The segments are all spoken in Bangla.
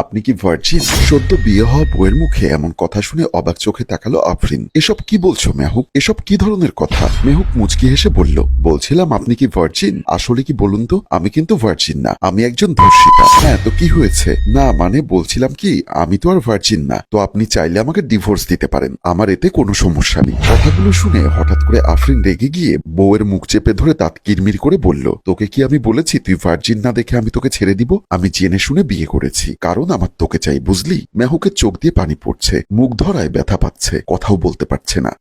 আপনি কি ভার্জিন? সদ্য বিয়ে হওয়া বউয়ের মুখে এমন কথা শুনে অবাক চোখে তাকালো আফরিন। এসব কি বলছো, মেহুক? এসব কি ধরনের কথা? মেহুক মুচকি হেসে বলল, বলছিলাম আপনি কি ভার্জিন? আসলে কি বলুন তো? আমি কিন্তু ভার্জিন না, আমি একজন ধর্ষিতা। হ্যাঁ তো কি হয়েছে? না মানে বলছিলাম কি, আমি তো আর ভার্জিন না। তো আপনি চাইলে আমাকে ডিভোর্স দিতে পারেন। আমার এতে কোনো সমস্যা নেই। কথাগুলো শুনে হঠাৎ করে আফরিন রেগে গিয়ে বউয়ের মুখ চেপে ধরে দাঁত কিরমির করে বলল, তোকে কি আমি বলেছি তুই ভার্জিন না দেখে আমি তোকে ছেড়ে দিব? আমি জেনে শুনে বিয়ে করেছি। কারণ আমার তোকে চাই, বুঝলি? মেহুকে চোখ দিয়ে পানি পড়ছে, মুখ ধরায় ব্যথা পাচ্ছে, কথাও বলতে পারছে না।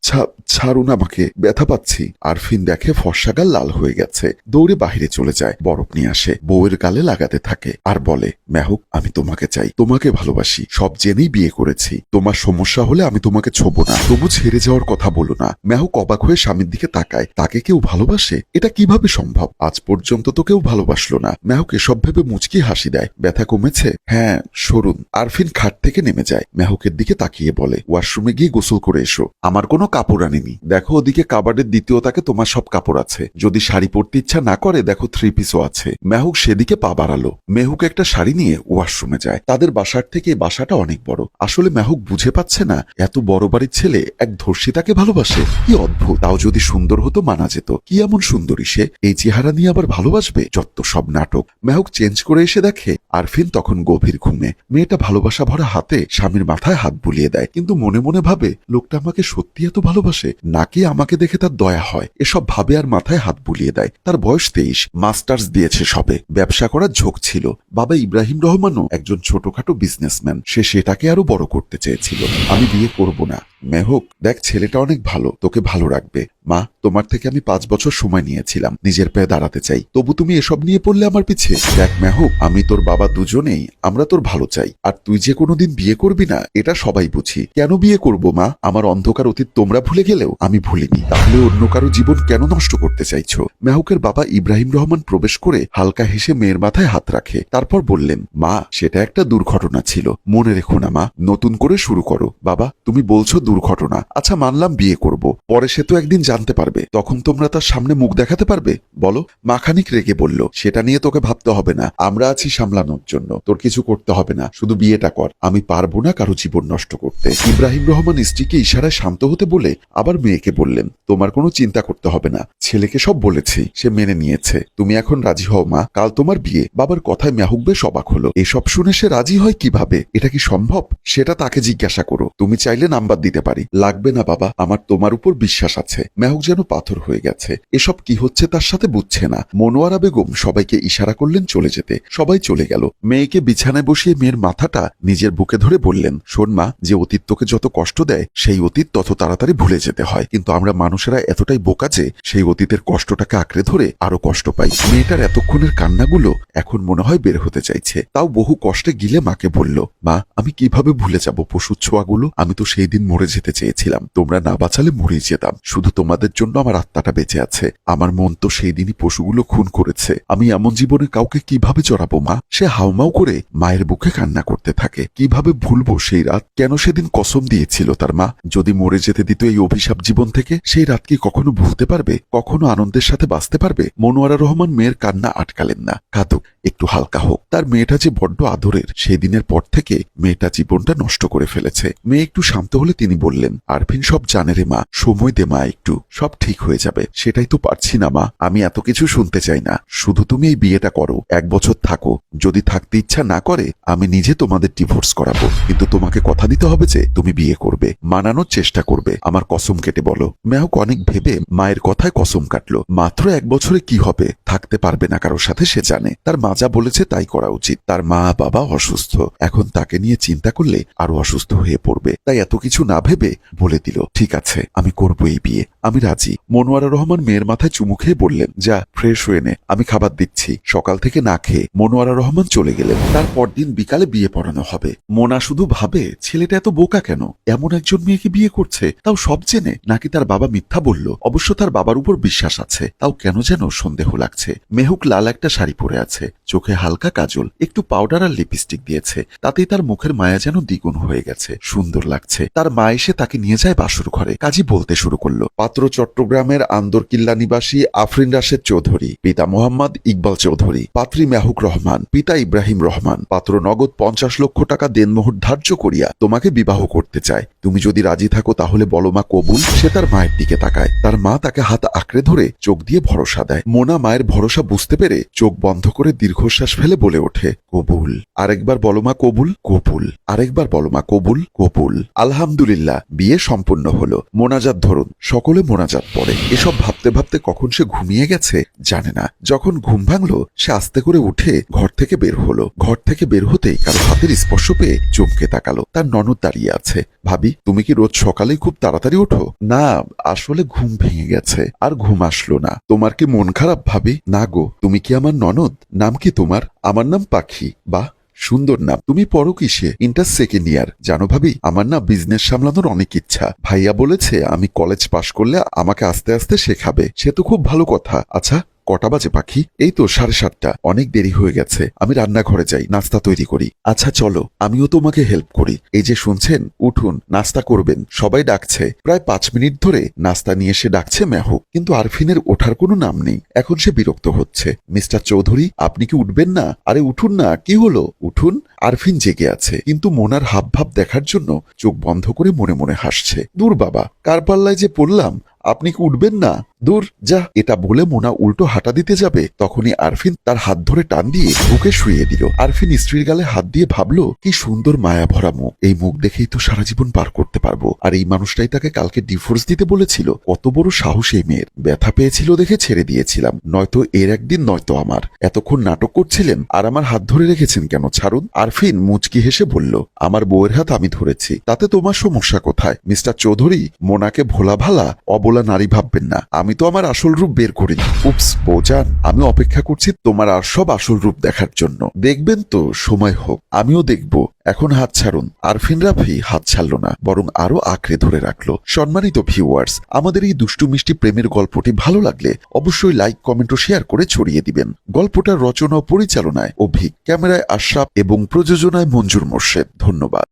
ছাড়ুন আমাকে, ব্যথা পাচ্ছি। আরফিন দেখে ফর্সা গাল লাল হয়ে গেছে। দৌড়ে বাহিরে চলে যায়, বরফ নিয়ে আসে, বউয়ের গালে লাগাতে থাকে আর বলে, মেহুক, আমি তোমাকে চাই, তোমাকে ভালোবাসি, সব জেনেই বিয়ে করেছি। তোমার সমস্যা হলে আমি তোমাকে ছোব না, তবু ছেড়ে যাওয়ার কথা বলো না। মেহুক অবাক হয়ে স্বামীর দিকে তাকায়, তাকে কেউ ভালোবাসে? এটা কীভাবে সম্ভব? আজ পর্যন্ত তো কেউ ভালোবাসলো না। মেহুক এসব ভেবে মুচকি হাসি দেয়, ব্যথা কমেছে? হ্যাঁ সরুন আরফিন খাট থেকে নেমে যায়। মেহুকের দিকে তাকিয়ে বলে, ওয়াশরুমে গিয়ে গোসল করে এসো। আমার কোনো কাপড় আনিনি। দেখো ওদিকে কাবার্ডের দ্বিতীয় তাকে তোমার সব কাপড় আছে। যদি শাড়ি পরতে ইচ্ছা না করে, দেখো থ্রি পিসও আছে। মেহুক সেদিকে পা বাড়ালো। মেহুক একটা শাড়ি নিয়ে ওয়াশরুমে যায়। তাদের বাসার থেকে বাসাটা অনেক বড়। আসলে মেহুক বুঝে পাচ্ছে না, এত বড় বাড়ির ছেলে এক ধর্ষিতাকে ভালোবাসে। কি অদ্ভুত। তাও যদি সুন্দর হতো, মানা যেত। কি এমন সুন্দরী সে? এই চেহারা নিয়ে আবার ভালোবাসবে? যত সব নাটক। মেহুক চেঞ্জ করে এসে দেখে, আরফিন তখন গভীর ঘুমে মেয়েটা ভালোবাসা ভরা হাতে স্বামীর মাথায় হাত বুলিয়ে দেয়। কিন্তু মনে মনে ভাবে, লোকটা আমাকে সত্যি এত ভালোবাসে, নাকি আমাকে দেখে তার দয়া হয়? এসব ভাবে আর মাথায় হাত বুলিয়ে দেয়। তার বয়স তেইশ, মাস্টার্স দিয়েছে সবে। ব্যবসা করার ঝোঁক ছিল। বাবা ইব্রাহিম রহমানও একজন ছোটখাটো বিজনেসম্যান। সে সেটাকে আরও বড় করতে চেয়েছিল। আমি বিয়ে করব না। মেহক, দেখ ছেলেটা অনেক ভালো, তোকে ভালো রাখবে। মা, তোমার থেকে আমি পাঁচ বছর সময় নিয়েছিলাম, নিজের পায়ে দাঁড়াতে চাই। তবু তুমি এসব নিয়ে পড়লে আমার পিছে। দেখ মেহক আমি তোর বাবা দুজনেই, আমরা তোর ভালো চাই। আর তুই যে কোনোদিন বিয়ে করবি না, এটা সবাই বুঝি। কেন বিয়ে করব মা? আমার অন্ধকার অতীত তোমরা ভুলে গেলেও আমি ভুলিনি। তাহলে অন্য কারও জীবন কেন নষ্ট করতে চাইছ? মেহকের বাবা ইব্রাহিম রহমান প্রবেশ করে হালকা হেসে মেয়ের মাথায় হাত রাখে। তারপর বললেন, মা, সেটা একটা দুর্ঘটনা ছিল। মনে রেখো না মা, নতুন করে শুরু করো। বাবা, তুমি বলছো দুর্ঘটনা। আচ্ছা মানলাম বিয়ে করব। পরে সে তো একদিন জানতে পারবে। তখন তোমরা তার সামনে মুখ দেখাতে পারবে? বলো। মাখানিক রেগে বলল, সেটা নিয়ে তোকে ভাবতে হবে না। আমরা আছি সামলানোর জন্য। তোর কিছু করতে হবে না। শুধু বিয়েটা কর। আমি পারব না কারও জীবন নষ্ট করতে। ইব্রাহিম রহমান স্ত্রীকে ইশারায় শান্ত হতে বলে আবার মেয়েকে বললেন, তোমার কোনো চিন্তা করতে হবে না। ছেলেকে সব বলেছি। সে মেনে নিয়েছে। তুমি এখন রাজি হও, মা। কাল তোমার বিয়ে। বাবার কথায় মেহুক বেশ অবাক হলো। এসব শুনে সে রাজি হয় কীভাবে? এটা কি সম্ভব? সেটা তাকে জিজ্ঞাসা করো। তুমি চাইলে নাম্বার দিতে পারি। লাগবে না, বাবা। আমার তোমার উপর বিশ্বাস আছে। মেহুক যেন পাথর হয়ে গেছে। এসব কি হচ্ছে তার সাথে বুঝছে না। মনোয়ারা বেগম সবাইকে ইশারা করলেন চলে যেতে। সবাই চলে গেল। মেয়েকে বিছানায় বসিয়ে মেয়ের মাথাটা নিজের বুকে ধরে বললেন, শোন মা, যে অতীত তোকে যত কষ্ট দেয়, সেই অতীত তত তাড়াতাড়ি ভুলে যেতে হয়। কিন্তু আমরা মানুষেরা এতটাই বোকা যে, সেই অতীতের কষ্টটাকে আঁকড়ে ধরে আরও কষ্ট পাই। মেয়েটার এতক্ষণের কান্নাগুলো এখন মনে হয় বের হতে চাইছে। তাও বহু কষ্টে গিলে মাকে বলল, মা, আমি কীভাবে ভুলে যাব পশুর ছোঁয়াগুলো? আমি তো সেই দিন মরে যেতে চেয়েছিলাম। তোমরা না বাঁচালে মরেই যেতাম। শুধু তোমাদের জন্য আমার আত্মাটা বেঁচে আছে। আমার মন তো সেই দিনই পশুগুলো খুন করেছে। আমি এমন জীবনে কাউকে কীভাবে জড়াবো, মা? সে হাউমাউ করে মায়ের বুকে কান্না করতে থাকে। কীভাবে ভুলবো সেই রাত? কেন সেদিন কসম দিয়েছিল তার মা? যদি মরে যেতে দিত এই অভিশাপ জীবন থেকে, সেই রাত কি কখনো ভুলতে পারবে? কখনো আনন্দের সাথে বাঁচতে পারবে? মনোয়ারা রহমান মেয়ের কান্না আটকালেন না। কাঁদুক, একটু হালকা হোক। তার মেয়েটা যে বড্ড আদরের সেই দিনের পর থেকে মেয়েটা জীবনটা নষ্ট করে ফেলেছে। মেয়ে একটু শান্ত হলে তিনি বললেন আরফিন সব জানে রে মা, সময় দে মা একটু। সব ঠিক হয়ে যাবে। সেটাই তো পারছি না, মা। আমি এত কিছু শুনতে চাই না। শুধু তুমি এই বিয়েটা করো। এক বছর থাকো। যদি থাকতে ইচ্ছা না করে, আমি নিজে তোমাদের ডিভোর্স করাবো। কিন্তু তোমাকে কথা দিতে হবে যে, তুমি বিয়ে করবে। মানানোর চেষ্টা করবে। আমার কসম কেটে বলো। মেহক অনেক ভেবে মায়ের কথায় কসম কাটলো। মাত্র এক বছরে কি হবে? থাকতে পারবে না কারোর সাথে, সে জানে। তার মা যা বলেছে তাই করা উচিত। তার মা, বাবা অসুস্থ। এখন তাকে নিয়ে চিন্তা করলে আরও অসুস্থ হয়ে পড়বে। তাই এত কিছু না ভেবে বলে দিল, ঠিক আছে, আমি করব এই বিয়ে। আমি রাজি। মনোয়ারা রহমান মেয়ের মাথায় চুমু খেয়ে বললেন, যা ফ্রেশ হয়ে নে, আমি খাবার দিচ্ছি। সকাল থেকে না খেয়ে মনোয়ারা রহমান চলে গেলেন। তারপর দিন বিকালে বিয়ে পড়ানো হবে। মোনা শুধু ভাবে, ছেলেটা এত বোকা কেন? এমন একজন মেয়েকে বিয়ে করছে। তাও সব জেনে? নাকি তার বাবা মিথ্যা বলল? অবশ্য তার বাবার উপর বিশ্বাস আছে। তাও কেন যেন সন্দেহ লাগছে। মেহুক লাল একটা শাড়ি পরে আছে। চোখে হালকা কাজল। একটু পাউডার আর লিপস্টিক দিয়েছে। তাতেই তার মুখের মায়া যেন দ্বিগুণ হয়ে গেছে। সুন্দর লাগছে। তার মা এসে তাকে নিয়ে যায় বাসুর ঘরে। কাজী বলতে শুরু করল। পাত্র চট্টগ্রামের আন্দরকিল্লা নিবাসী আফরিন রাশেদ চৌধুরী, পিতা মোহাম্মদ ইকবাল চৌধুরী, পাত্রী মেহুক রহমান, পিতা ইব্রাহিম রহমান। পাত্র নগদ পঞ্চাশ লক্ষ টাকা দেনমোহর ধার্য করিয়া তোমাকে বিবাহ করতে চায়। তুমি যদি রাজি থাকো তাহলে বলো মা কবুল। সে তার মায়ের দিকে তাকায়। তার মা তাকে হাত আঁকড়ে ধরে চোখ দিয়ে ভরসা দেয়। মোনা মায়ের ভরসা বুঝতে পেরে চোখ বন্ধ করে দীর্ঘশ্বাস ফেলে বলে ওঠে, কবুল। আরেকবার বলো মা কবুল কবুল। আরেকবার বলো মা কবুল কবুল। আলহামদুলিল্লাহ, বিয়ে সম্পূর্ণ হলো। মোনাজাত ধরুন, সকলে মোনাজাত পড়ে? এসব ভাবতে ভাবতে কখন সে ঘুমিয়ে গেছে? জানে না। যখন ঘুম ভাঙলো, সে আস্তে করে উঠে ঘর থেকে বের হলো। ঘর থেকে বের হতেই কারও হাতের স্পর্শ পেয়ে চমকে তাকালো। তার ননদ দাঁড়িয়ে আছে। ভাবি, তুমি কি রোজ সকালেই খুব তাড়াতাড়ি ওঠো? না, আসলে ঘুম ভেঙে গেছে। আর ঘুম আসলো না। তোমার কি মন খারাপ, ভাবি? না গো। তুমি কি আমার ননদ? নাম কি তোমার? আমার নাম পাখি। বাহ! সুন্দর নাম। তুমি পড়ো কিসে? ইন্টার সেকেন্ড ইয়ার জানো ভাবি, আমার না বিজনেস সামলানোর অনেক ইচ্ছা। ভাইয়া বলেছে, আমি কলেজ পাশ করলে আমাকে আস্তে আস্তে শেখাবে। সে তো খুব ভালো কথা। আচ্ছা কটা বাজে, পাখি? এই তো সাড়ে সাতটা। অনেক দেরি হয়ে গেছে। আমি রান্নাঘরে যাই, নাস্তা তৈরি করি। আচ্ছা চলো। আমিও তোমাকে হেল্প করি। এই যে শুনছেন, উঠুন, নাস্তা করবেন। সবাই ডাকছে। প্রায় পাঁচ মিনিট ধরে নাস্তা নিয়ে এসে ডাকছে মেহক কিন্তু আরফিনের ওঠার কোনো নাম নেই। এখন সে বিরক্ত হচ্ছে। মিস্টার চৌধুরী, আপনি কি উঠবেন না? আরে, উঠুন না। কি হলো? উঠুন। আরফিন জেগে আছে। কিন্তু মোনার হাব ভাব দেখার জন্য চোখ বন্ধ করে মনে মনে হাসছে। দূর বাবা, কার পাল্লায় যে পড়লাম? আপনি কি উঠবেন না? দূর, যা, এটা বলে মোনা উল্টো হাঁটা দিতে যাবে। তখনই আরফিন তার হাত ধরে টান দিয়ে বুকে শুয়ে দিল। আরফিন স্ত্রীর গালে হাত দিয়ে ভাবলো, কি সুন্দর মায়া ভরা মুখ। এই মুখ দেখেই তো সারা জীবন পার করতে পারব। আর এই মানুষটাই তাকে কালকে ডিভোর্স দিতে বলেছিল। কত বড় সাহস এই মেয়ের। ব্যথা পেয়েছিল দেখে ছেড়ে দিয়েছিলাম। নয়তো এর একদিন নয়তো আমার। এতক্ষণ নাটক করছিলেন আর আমার হাত ধরে রেখেছেন কেন ছাড়ুন? আরফিন মুচকি হেসে বলল, আমার বউয়ের হাত আমি ধরেছি। তাতে তোমার সমস্যা কোথায়? মিস্টার চৌধুরী, মোনাকে ভোলা ভালা, অবলা নারী ভাববেন না। আমি তো আমার আসল রূপ বের করিনি উপস বৌজান, আমি অপেক্ষা করছি তোমার আর সব আসল রূপ দেখার জন্য। দেখবেন তো, সময় হোক, আমিও দেখব। এখন হাত ছাড়ুন। আরফিন রাফি হাত ছাড়ল না, বরং আরও আঁকড়ে ধরে রাখল। সম্মানিত ভিউয়ার্স আমাদের এই দুষ্টু মিষ্টি প্রেমের গল্পটি ভালো লাগলে অবশ্যই লাইক কমেন্ট ও শেয়ার করে ছড়িয়ে দিবেন। গল্পটার রচনা ও পরিচালনায় অভিক, ক্যামেরায় আশরাফ এবং প্রযোজনায় মঞ্জুর মোর্শেদ। ধন্যবাদ।